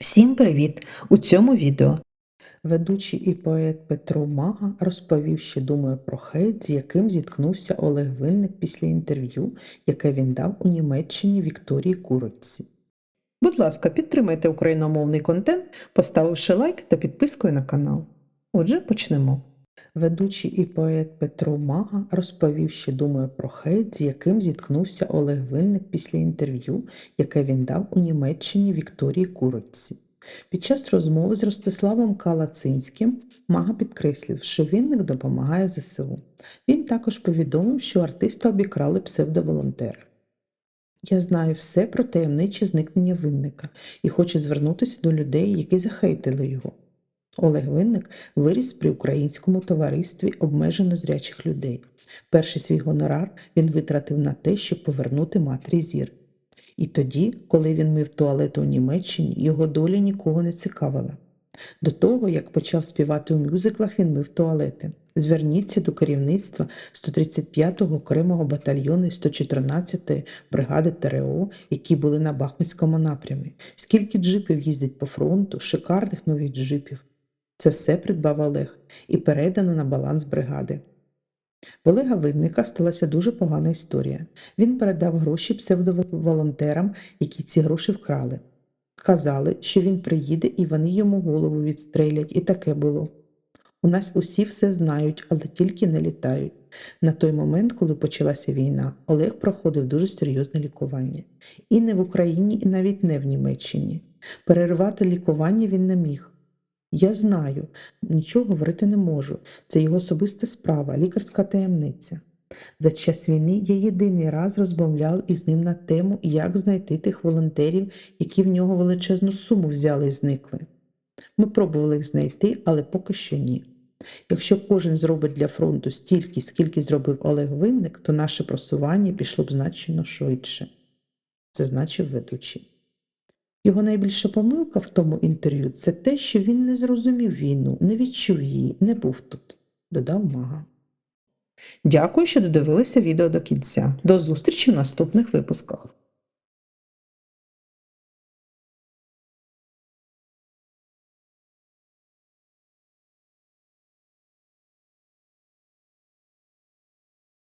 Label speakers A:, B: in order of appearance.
A: Всім привіт! У цьому відео ведучий і поет Петро Мага розповів, що думає про хейт, з яким зіткнувся Олег Винник після інтерв'ю, яке він дав у Німеччині Вікторії Курочці. Будь ласка, підтримайте україномовний контент, поставивши лайк та підпискою на канал. Отже, почнемо. Ведучий і поет Петро Мага розповів, що думає про хейт, з яким зіткнувся Олег Винник після інтерв'ю, яке він дав у Німеччині Вікторії Курочці. Під час розмови з Ростиславом Калацинським Мага підкреслив, що Винник допомагає ЗСУ. Він також повідомив, що артиста обікрали псевдоволонтери. Я знаю все про таємниче зникнення Винника і хочу звернутися до людей, які захейтили його. Олег Винник виріс при українському товаристві обмежено зрячих людей. Перший свій гонорар він витратив на те, щоб повернути матері зір. І тоді, коли він мив туалет у Німеччині, його доля нікого не цікавила. До того, як почав співати у мюзиклах, він мив туалети. Зверніться до керівництва 135-го окремого батальйону і 114-ї бригади ТРО, які були на Бахмутському напрямі. Скільки джипів їздить по фронту, шикарних нових джипів. Це все придбав Олег і передано на баланс бригади. В Олега Винника сталася дуже погана історія. Він передав гроші псевдоволонтерам, які ці гроші вкрали. Казали, що він приїде і вони йому голову відстрелять, і таке було. У нас усі все знають, але тільки не літають. На той момент, коли почалася війна, Олег проходив дуже серйозне лікування. І не в Україні, і навіть не в Німеччині. Перервати лікування він не міг. Я знаю, нічого говорити не можу. Це його особиста справа, лікарська таємниця. За час війни я єдиний раз розмовляв із ним на тему, як знайти тих волонтерів, які в нього величезну суму взяли і зникли. Ми пробували їх знайти, але поки що ні. Якщо кожен зробить для фронту стільки, скільки зробив Олег Винник, то наше просування пішло б значно швидше, зазначив ведучий. Його найбільша помилка в тому інтерв'ю це те, що він не зрозумів війну, не відчув її, не був тут, додав Мага. Дякую, що додивилися відео до кінця. До зустрічі в наступних випусках.